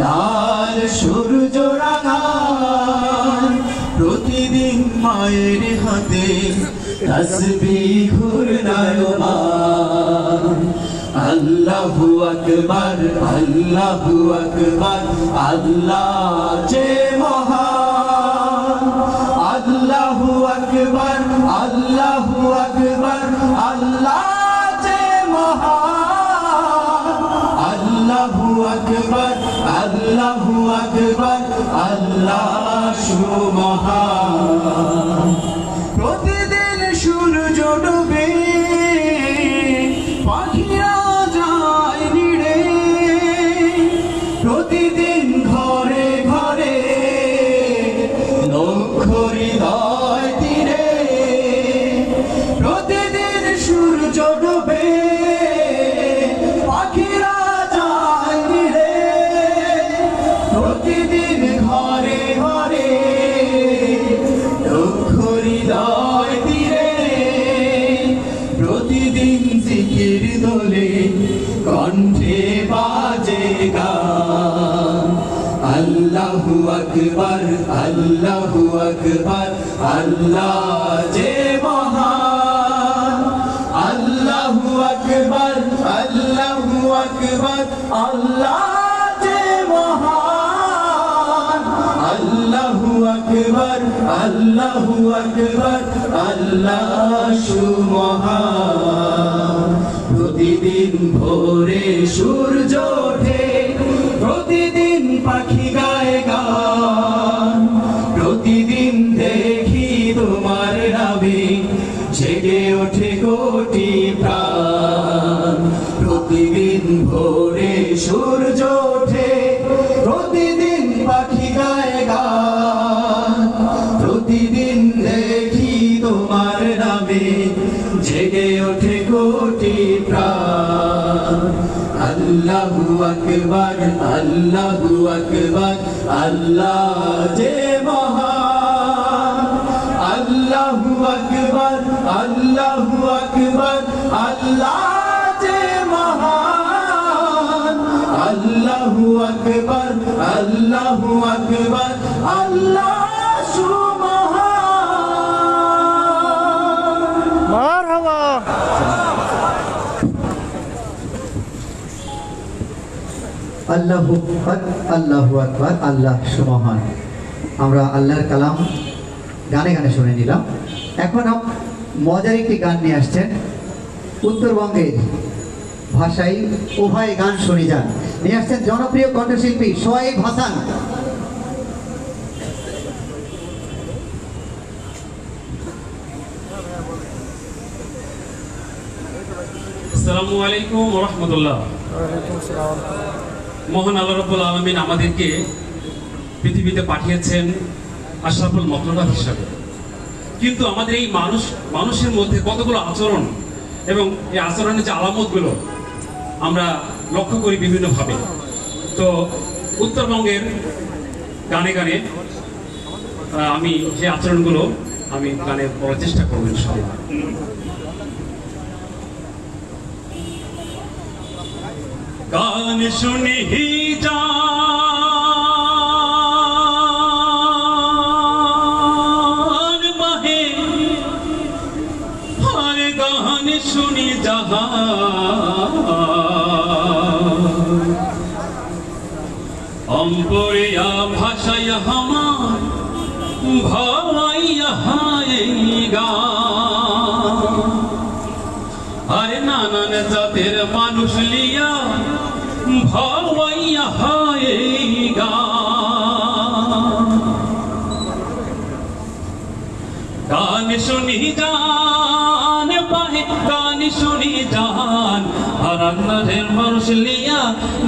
লাল সূর্য রাঙায় প্রতিদিন মায়ের হাতে তসবিহুর নয়মান আল্লাহু আকবার আল্লাহু আকবার, আল্লাহ যে মহান। আল্লাহু আকবার আল্লাহু আকবার, আল্লাহ যে মহান। আল্লাহু আকবার আল্লাহু আকবর আল্লাহ সুমহান দোলে কণ্ঠে বাজে গান। আল্লাহু আকবার আল্লাহু আকবার, আল্লাহ যে মহান। আল্লাহু আকবার আল্লাহু আকবার, আল্লাহ যে মহান। আল্লাহু আকবার আল্লাহু আকবার, আল্লাহ সুমহান। প্রতিদিন ভোরে সূর্য ওঠে প্রতিদিন আল্লাহু আকবার আল্লাহু আকবার, আল্লাহ যে মহান। আল্লাহু আকবার আল্লাহু আকবার, আল্লাহ যে মহান। আল্লাহু আকবার আল্লাহু আকবার, আল্লাহ আল্লাহু আকবার আল্লাহু আকবার আল্লাহ সুমহান আমরা আল্লাহর কালাম গানে গানে শুনে নিলাম। এখন মজার একটি গান নিয়ে আসছেন উত্তরবঙ্গের ভাষায় উভয় গান শুনে যান। নিয়ে আসছেন জনপ্রিয় কণ্ঠশিল্পী সোয়াইব হাসান। আসসালামু আলাইকুম রহমতুল্লাহ। মোহন আল্লাহ রব্বুল আলমিন আমাদেরকে পৃথিবীতে পাঠিয়েছেন আশরাফুল মতলবাদ হিসাবে। কিন্তু আমাদের এই মানুষ, মানুষের মধ্যে কতগুলো আচরণ এবং এই আচরণের যে আলামতগুলো আমরা লক্ষ্য করি বিভিন্নভাবে। তো উত্তরবঙ্গের গানে গানে আমি যে আচরণগুলো আমি গানে বলার চেষ্টা করব ইনশাআল্লাহ। গান শুনি গান শুনি যাহান অম্পরিয়া ভাষায় আমার ভাইয়া নানান জাতের মানুষ লিয়া ভাওয়াইয়া হায় গান গান শুনি যান পাহে গান শুনি যান আর আন্নারের মানুষ লিয়া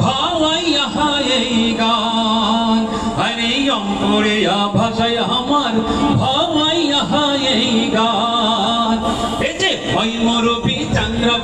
ভাওয়াইয়া হায় গান আরে অঙ্কুরিয়া ভাষায় আমার ভাওয়াইয়া হায় গান এই যে ওই মরবি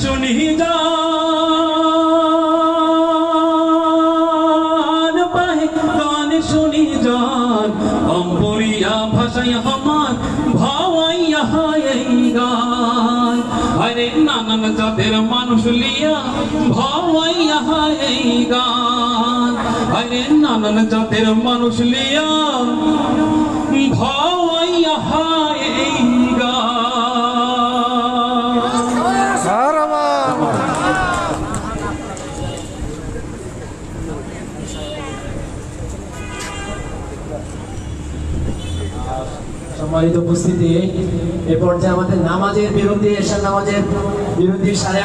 শুনি যান পাহে গান শুনি যান অম্পরিয়া ভাষায় আমার ভাওয়াইয়া এই গান। আরে নানান জাতের মানুষ লিয়া ভাওয়াইয়া এই গান। আরে নানান জাতের মানুষ লিয়া ভাওয়াইয়া এই সম্মানিত উপস্থিতি। এ পর্যায়ে আমাদের নামাজের বিরুদ্ধে এশার নামাজের বিরুদ্ধে সাড়ে